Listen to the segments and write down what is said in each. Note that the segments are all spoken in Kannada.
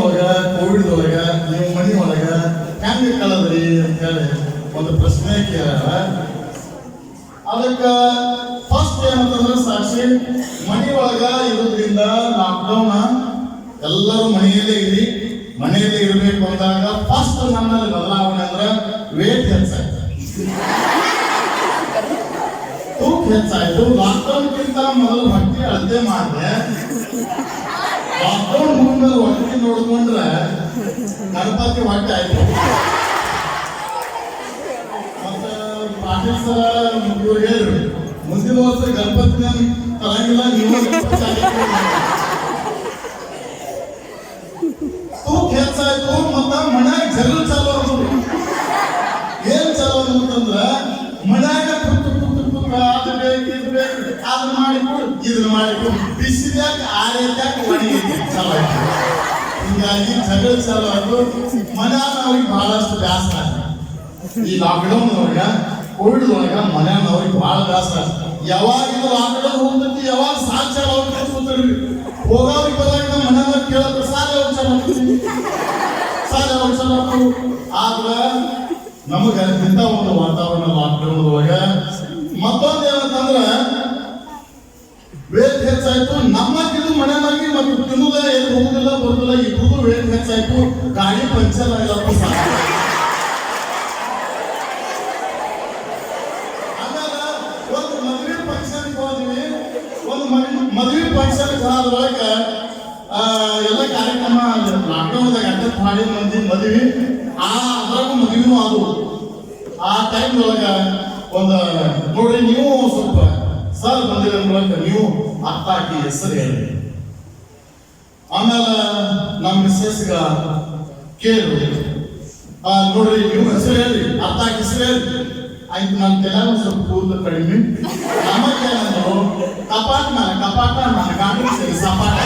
ಒಳಗ ಕೋವಿಡ್ ಒಳಗ ನೀವು ಮನೆ ಒಳಗ ಹೆಂಗ ಕಳದ್ರಿ ಅಂತ ಹೇಳಿ ಒಂದು ಪ್ರಶ್ನೆ ಕೇಳ್ಯಾರ. ಅದಕ್ಕ ಫಸ್ಟ್ ಏನಂತಂದ್ರೆ ಸಾಕ್ಷಿ ಮನೆ ಒಳಗ ಇರೋದ್ರಿಂದ ಲಾಕ್ಡೌನ್ ಎಲ್ಲರೂ ಮನೆಯಲ್ಲೇ ಇರಿ, ಮನೆಯಲ್ಲೇ ಇರಬೇಕು ಅಂದಾಗ ಫಸ್ಟ್ ನನ್ನಲ್ಲಿ ಬದಲಾವಣೆ ಅಂದ್ರೆ ವೇಟ್ ಹೆಚ್ಚಾಯ್ತು. ತೂಕ ಹೆಚ್ಚಾಯ್ತು. ಲಾಕ್ಡೌನ್ಗಿಂತ ಮೊದಲು ಭಕ್ತಿ ಅಳತೆ ಮಾಡಿದೆ. ಲಾಕ್ಡೌನ್ ಮುಗಿದ್ಮೇಲೆ ಹೊಟ್ಟೆ ನೋಡ್ಕೊಂಡ್ರೆ ಗಣಪತಿ ಹೊಟ್ಟೆ ಆಯ್ತು ಮತ್ತೆ ಪಾಟೀಲ್ ಸರ್ ಇವ್ರು ಹೇಳಿದ್ರು ಮುಂದಿನ ವರ್ಷ ಗಣಪತಿನ ತರಂಗಿಲ್ಲ ನೀವು ಗಣಪತಿ ಆಗಿರ್ತೀರಿ ಅಂತ. ತೂಕ ಹೆಚ್ಚಾಯ್ತು ಮತ್ತ ಮನ್ಯಾಗ ಜಗಳ ಚಾಲು ಆದ್ರು ಏನ್ ಚಾಲು ಅಂತಂದ್ರ ಮನ್ಯಾಗ ಕುತ್ತು ಕುತ್ತು ಕುತ್ತು ಅದು ಬೇಕು ಇದು ಬೇಕು ಅದನ್ನ ಮಾಡಿ ಕೊಡು ಇದನ್ನ ಮಾಡಿ ಬಿಸಿಲಾಗ ಬಿಸಿಲ್ಯಾಕ ಆರೈತ್ಯಾಕ ಚಲೋ ಹಿಂಗಾಗಿ ಜಗಳ ಚಾಲು ಅದು ಮನೆಯವ್ರಿಗೆ ಬಹಳಷ್ಟು ಆಯ್ತು. ಈ ಲಾಕ್ಡೌನ್ ಒಳಗ ಕೋವಿಡ್ ಒಳಗ ಮನೆಯವ್ರಿಗೆ ಬಹಳ ಬೇಸರ ಯಾವಾಗ ಇದು ಲಾಕ್ಡೌನ್ ಹೋಗ್ತೈತಿ, ಯಾವಾಗ ಸಾಧ್ಯ ಹೋಗ್ತೈತಿ ಕೂತ್ರಿ ಹೋಗೋರಿಗೆ ಬರೋರಿಗೆ ನಮ್ಮ ಮನ್ಯಾಗ ಕೇಳಕ್ಕೆ ಸಾಧ್ಯ ಔಷಧ ಸಾಲ ಔಷಧ ಆದ್ರ ನಮಗ ಇಂಥ ಒಂದು ವಾತಾವರಣ ಲಾಕ್ಡೌನ್ ಒಳಗ ಮತ್ತೊಂದು ಏನಂತಂದ್ರ ವೇಟ್ ಹೆಚ್ಚಾಯ್ತು. ನಮ್ಮ ಇದು ಮನೆಯಾಗಿ ಮತ್ತು ತಿನ್ನುದ ಏನು ಹೋಗುದಿಲ್ಲ, ಬರುದಿಲ್ಲ ಇಬ್ಬರಿಗೂ ವೇಟ್ ಹೆಚ್ಚಾಯ್ತು. ಗಾಡಿ ಪಂಚರ್ ಆಮೇಲೆ ಒಂದು ಮದುವೆ ಒಂದು ಎಲ್ಲ ಕಾರ್ಯಕ್ರಮ ಮಂದಿ ಆ ಅದು ಆ ಟೈಮ್ ಒಳಗ ಒಂದು, ನೋಡ್ರಿ ನೀವು ಸ್ವಲ್ಪ ಸರ್ ಬಂದಿರೋ ಮೂಲಕ ನೀವು ಅರ್ಥ ಹಾಕಿ ಹೆಸರು ಹೇಳಿ. ಆಮೇಲೆ ನಮ್ಮ ಮಿಸ್ಸಸ್ಗ ಕೇಳು. ನೋಡ್ರಿ ನೀವು ಹೆಸರು ಹೇಳಿ, ಅರ್ಥ ಹಾಕಿ ಹೆಸರು ಹೇಳಿ. ಆಯ್ತು ನನ್ನ ಒಂದ್ ಸ್ವಲ್ಪ ಕೂದಲು ಕಡಿಮೆ. ನಮಗೆ ಕಪಾಟ ಮೇಲೆ ಕಪಾಟ ನನ್ನ ಗಾಡಿ ಸಪಾಟ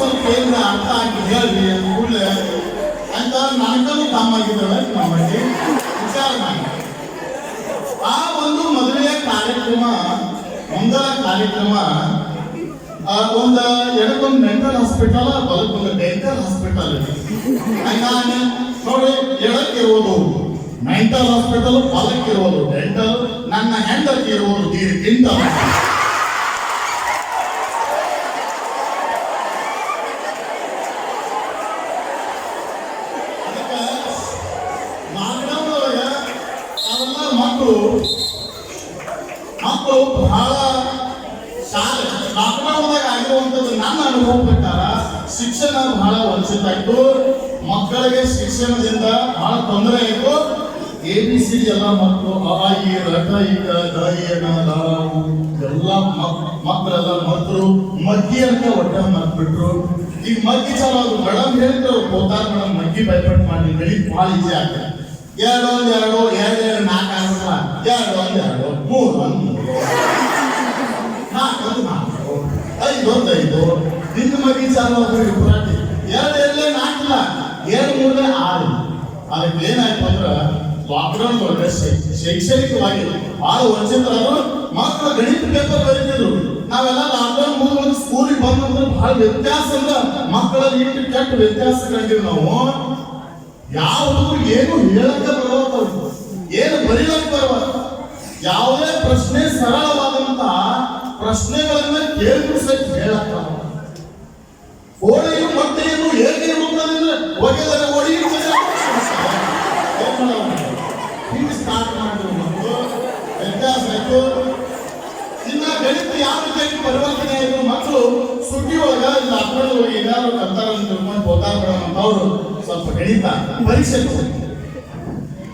ಸ್ವಲ್ಪ ಏನ್ ಅರ್ಥ ಆಗಿ ಹೇಳ್ರಿ ಅಂತ ಕೂಡಲೇ. ಅಂತ ನನಗನು ತಮ್ಮಾಗಿದ್ದಾಳೆ ನಮ್ಮಲ್ಲಿ ವಿಚಾರ ಮಾಡಿ. ಆ ಒಂದು ಮೊದಲನೇ ಕಾರ್ಯಕ್ರಮ, ಮುಂದಲ ಕಾರ್ಯಕ್ರಮ ಒಂದು ಎಡಕ್ಕೊಂದು ಮೆಂಟಲ್ ಹಾಸ್ಪಿಟಲ್ ಬಲಕ್ಕೊಂದು ಡೆಂಟಲ್ ಹಾಸ್ಪಿಟಲ್ ನಾನು ನೋಡಿ ಎಡಕ್ಕಿರುವುದು ಮೆಂಟಲ್ ಹಾಸ್ಪಿಟಲ್ ಬಲಕ್ಕಿರುವುದು ಡೆಂಟಲ್ ನನ್ನ ಹೆಂಡತಿ ಇರುವುದು ಡಿಂಟಲ್ ಅದಕ್ಕೆ ಲಾಕ್ಡೌನ್ ಒಳಗೆ ಅವೆಲ್ಲ ಮಕ್ಕಳು ಮಕ್ಕಳು ಬಹಳ ಶಾಲೆ. ಲಾಕ್ಡೌನ್ದಾಗ ಆಗಿರುವಂಥದ್ದು ನನ್ನ ಅನುಭವ ಪ್ರಕಾರ ಶಿಕ್ಷಣ ಬಹಳ ವಂಚಿತ ಆಯ್ತು ಮಕ್ಕಳಿಗೆ ಶಿಕ್ಷಣದಿಂದ ಬಹಳ ತೊಂದರೆ ಆಯ್ತು ಎ ಬಿ ಸಿ ಎಲ್ಲ ಮಕ್ಕಳು ಅ ಇ ರಟ ಈಗ ದ ಉ, ಎಲ್ಲ ಮಕ್- ಮಕ್ಕಳೆಲ್ಲ ಮಕ್ಕಳು ಮಗ್ಗಿ ಅಂತ ಒಟ್ಟ ಮರ್ತ್ಬಿಟ್ರು. ಈಗ ಮಗ್ಗಿ ಚಾಲು ಮೇಡಮ್ ಹೇಳ್ತಾರೆ ಹೋತಾರ ಮೇಡಮ್, ಮಗ್ಗಿ ಬೈಪಟ್ ಮಾಡಿ ಬೆಳಿ ಭಾಳ ಈಸಿ ಆಗ್ತದೆ ಎರಡು ಎರಡು ನಾಲ್ಕು ಆಗ್ಬಿಟ್ರ ಎರಡು ಒಂದು ಎರಡು ಮೂರು ಒಂದು ಮೂರು ನಾಲ್ಕು ಒಂದು ನಾಲ್ಕು ಐದು ಒಂದು ಐದು ನಿನ್ನ ಚಾಲು ಹೋಗ್ರಿ ಪುರಾಟಿ ಎರಡು ಎರಡೇ ನಾಲ್ಕಿಲ್ಲ, ಎರಡು ಮೂರನೇ ಆರು. ಅದಕ್ಕೆ ಏನಾಯ್ತು ಅಂದ್ರೆ ಲಾಕ್ಡೌನ್ ಶೈ- ಶೈಕ್ಷಣಿಕವಾಗಿ ಆರು ವಂಚಿತರಾದ್ರು ಮಾತ್ರ ಗಣಿತ ಪೇಪರ್ ಬರೀತಿದ್ರು. ನಾವೆಲ್ಲ ಲಾಕ್ಡೌನ್ ಮುಗಿದ ಸ್ಕೂಲಿಗೆ ಬಂದ್ರೆ ಬಹಳ ವ್ಯತ್ಯಾಸ ಅಂದ್ರೆ ಮಕ್ಕಳಲ್ಲಿ ಇಟ್ಟು ಕೆಟ್ಟ ವ್ಯತ್ಯಾಸ ಕಂಡಿವಿ ನಾವು. ಯಾವ ಹುಡುಗರು ಏನು ಹೇಳಕ್ಕ ಬರೋದು ಏನು ಬರೀಲಕ್ಕ ಬರುವ ಯಾವುದೇ ಪ್ರಶ್ನೆ ಸರಳವಾದಂತ ಪ್ರಶ್ನೆಗಳನ್ನ ಕೇಳಿದ್ರು ಸಹಿತ ಹೇಳಕ್ಕ ಇರುತ್ತದಂದ್ರೆ ಒಗೆದರೆ ಒಡಿ ಹಿಂಗೆ ಸ್ಟಾರ್ಟ್ ಗಣಿತ ಯಾವ ರೀತಿಯಾಗಿ ಪರಿವರ್ತನೆ ಆಯಿತು ಮಕ್ಕಳು ಒಳಗ ಇಲ್ಲ ಏನಾದ್ರು ಕರ್ತಾರ ಅಂತ ತಿಳ್ಕೊಂಡು ಹೋಗ್ತಾರ ಅವರು ಸ್ವಲ್ಪ ಗಣಿತ ಪರೀಕ್ಷೆ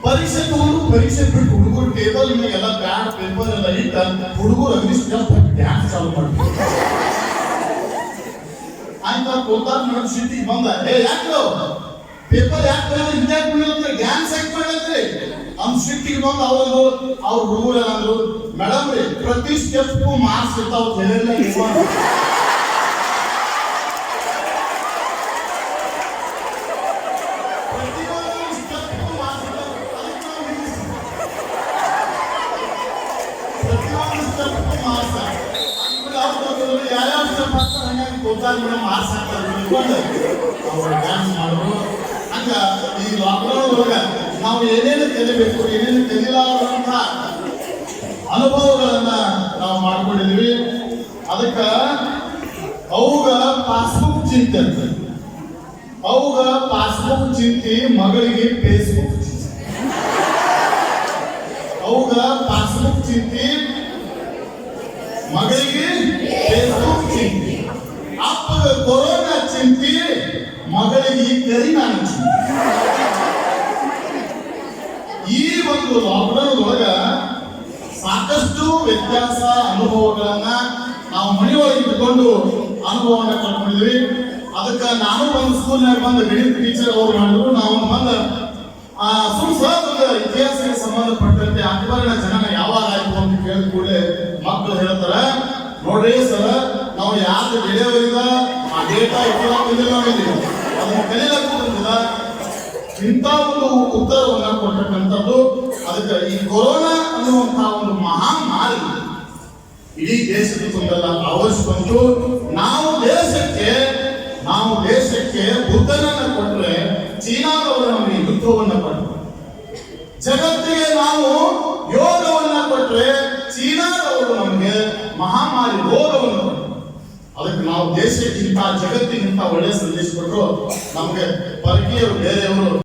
ಪರೀಕ್ಷೆ ತಗೊಂಡು ಪರೀಕ್ಷೆ ಬಿಟ್ಟು ಹುಡುಗರು ಟೇಬಲ್ ಮೇಲೆ ಎಲ್ಲ ಬ್ಯಾಡ್ ಪೇಪರ್ ಎಲ್ಲ ಇಟ್ಟ ಹುಡುಗರು ಅಗ್ನಿ ಸ್ಟೆಪ್ ಡ್ಯಾನ್ಸ್ ಚಾಲು ಮಾಡ್ತಾರೆ ಕೂತಾಗ ನನ್ನ ಸ್ಥಿತಿ ಬಂದ ಏ ಯಾಕ್ರು ಪೇಪರ್ ಯಾಕೆ ಹಿಂಗ್ಯಾಕ್ ಬೀಳುತ್ತೆ ಗ್ಯಾನ್ಸ್ ಯಾಕೆ ಮಾಡಿದ್ರಿ ಅವ್ನ ಸ್ಥಿತಿಗೆ ಬಂದು ಅವ್ರದ್ದು ಅವ್ರ ರೂಲ್ ಏನಂದ್ರು ಮೇಡಮ್ ರೀ ಪ್ರತಿ ಸ್ಟೆಪ್ಗೂ ಮಾರ್ಕ್ಸ್ ಇರ್ತಾವ ಹೇಳಿಲ್ಲ ಪ್ರತಿಯೊಂದು ಸ್ಟೆಪ್ಗೂ ಮಾರ್ಕ್ಸ್ ಯಾವ ಯಾವ ಸ್ಟೆಪ್ ಕೂತಾಗ ಮೇಡಮ್ ಅವ್ರು ಡ್ಯಾನ್ಸ್ ಮಾಡೋರು. ಹಂಗ ಈ ಲಾಕ್ಡೌನ್ ಒಳಗ ನಾವು ಏನೇನು ಕಲಿಬೇಕು ಏನೇನು ಕಲಿಲಾರಂತ ಅನುಭವಗಳನ್ನ ನಾವು ಮಾಡ್ಕೊಂಡಿದ್ವಿ. ಅದಕ್ಕ ಅವುಗ ಪಾಸ್ಬುಕ್ ಚಿಂತೆ ಅಂತ. ಅವುಗ ಪಾಸ್ಬುಕ್ ಚಿಂತೆ ಮಗಳಿಗೆ ಫೇಸ್ಬುಕ್ ಚಿಂತೆ ಪಾಸ್ಬುಕ್ ಚಿಂತೆ ಮಗಳಿಗೆ ಫೇಸ್ಬುಕ್ ಚಿಂತಿ ಕೊರೋನಾ ಚಿಂತಿ ಮಗಳಿಗೆ ಕರಿ ನಾನು ಈ ಒಂದು ಲಾಕ್ಡೌನ್ ಒಳಗ ಸಾಕಷ್ಟು ವ್ಯತ್ಯಾಸ ಅನುಭವಗಳನ್ನ ನಾವು ಮನೆಯೊಳಗೆ ಇಟ್ಕೊಂಡು ಅನುಭವನ ಕಳ್ಕೊಂಡಿದ್ವಿ ಅದಕ್ಕೆ ನಾನು ಒಂದು ಸ್ಕೂಲ್ನಾಗ ಬಂದ ಗಣಿತ ಟೀಚರ್ ಅವ್ರು ಮಾಡಿದ್ರು. ನಾವು ಬಂದ, ಆ ಸ್ವಲ್ಪ ಇತಿಹಾಸಕ್ಕೆ ಸಂಬಂಧಪಟ್ಟಂತೆ ಅಕ್ಬರ್ನ ಜನನ ಯಾವಾಗ ಆಯ್ತು ಅಂತ ಕೇಳಿದ ಕೂಡಲೇ ಮಕ್ಕಳು ಹೇಳ್ತಾರೆ, ನೋಡ್ರಿ ಸರ್ ನಾವು ಯಾರು ಗೆಳೆಯವರಿಂದ ಆ ಡೇಟಾ ಇಟ್ಕೊಳ್ಳೋದಿಲ್ಲ ಬಂದಿಲ್ಲ ಅದನ್ನು ಕಲಿಯಲಕ್ಕ ಇಂಥ ಒಂದು ಉತ್ತರವನ್ನು ಕೊಟ್ಟಕ್ಕಂಥದ್ದು ಅದಕ್ಕೆ ಈ ಕೊರೋನಾ ಅನ್ನುವಂತಹ ಒಂದು ಮಹಾಮಾರಿ ಇಡೀ ದೇಶದ ತುಂಬೆಲ್ಲ ಆವರಿಸಿ ಬಂತು. ನಾವು ದೇಶಕ್ಕೆ ನಾವು ದೇಶಕ್ಕೆ ಬುದ್ಧನನ್ನ ಕೊಟ್ಟರೆ ಚೀನಾದವರು ನಮಗೆ ಯುದ್ಧವನ್ನ ಕೊಟ್ಟರು ಜಗತ್ತಿಗೆ ನಾವು ಯೋಗವನ್ನ ಕೊಟ್ಟರೆ ಚೀನಾದವರು ನಮಗೆ ಮಹಾಮಾರಿ ರೋಗವನ್ನು ಅದಕ್ಕೆ ನಾವು ದೇಶಕ್ಕಿಂತ ಜಗತ್ತಿಗಿಂತ ಒಳ್ಳೆಯ ಸಂದೇಶ ಕೊಟ್ಟರು ನಮಗೆ ಪರಕೀಯರು ಬೇರೆಯವರು